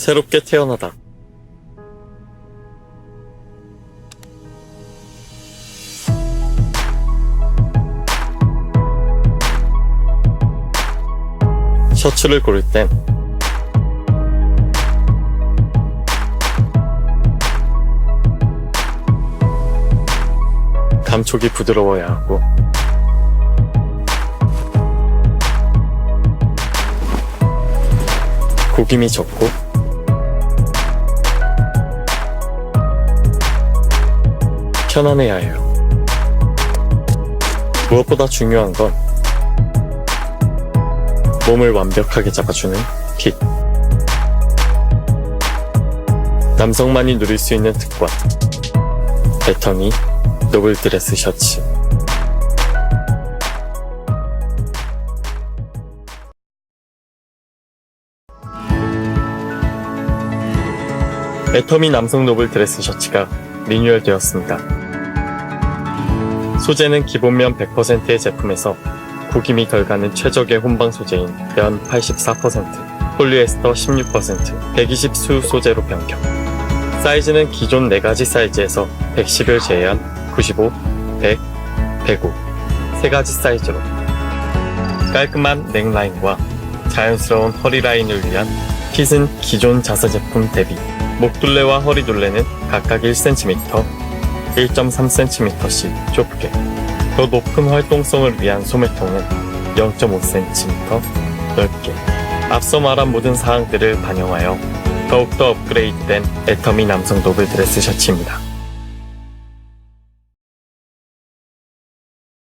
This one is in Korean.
새롭게 태어나다. 셔츠를 고를 땐 감촉이 부드러워야 하고 구김이 적고 편안해야 해요. 무엇보다 중요한 건 몸을 완벽하게 잡아주는 핏. 남성만이 누릴 수 있는 특권. 배터니 노블 드레스 셔츠. 애터미 남성 노블 드레스 셔츠가 리뉴얼 되었습니다. 소재는 기본면 100%의 제품에서 구김이 덜 가는 최적의 혼방 소재인 면 84%, 폴리에스터 16%, 120수 소재로 변경. 사이즈는 기존 4가지 사이즈에서 110을 제외한 95, 100, 105, 3가지 사이즈로 깔끔한 넥라인과 자연스러운 허리 라인을 위한 핏은 기존 자사 제품 대비 목둘레와 허리둘레는 각각 1cm, 1.3cm씩 좁게 더 높은 활동성을 위한 소매통은 0.5cm 넓게 앞서 말한 모든 사항들을 반영하여 더욱더 업그레이드된 애터미 남성 노블 드레스 셔츠입니다.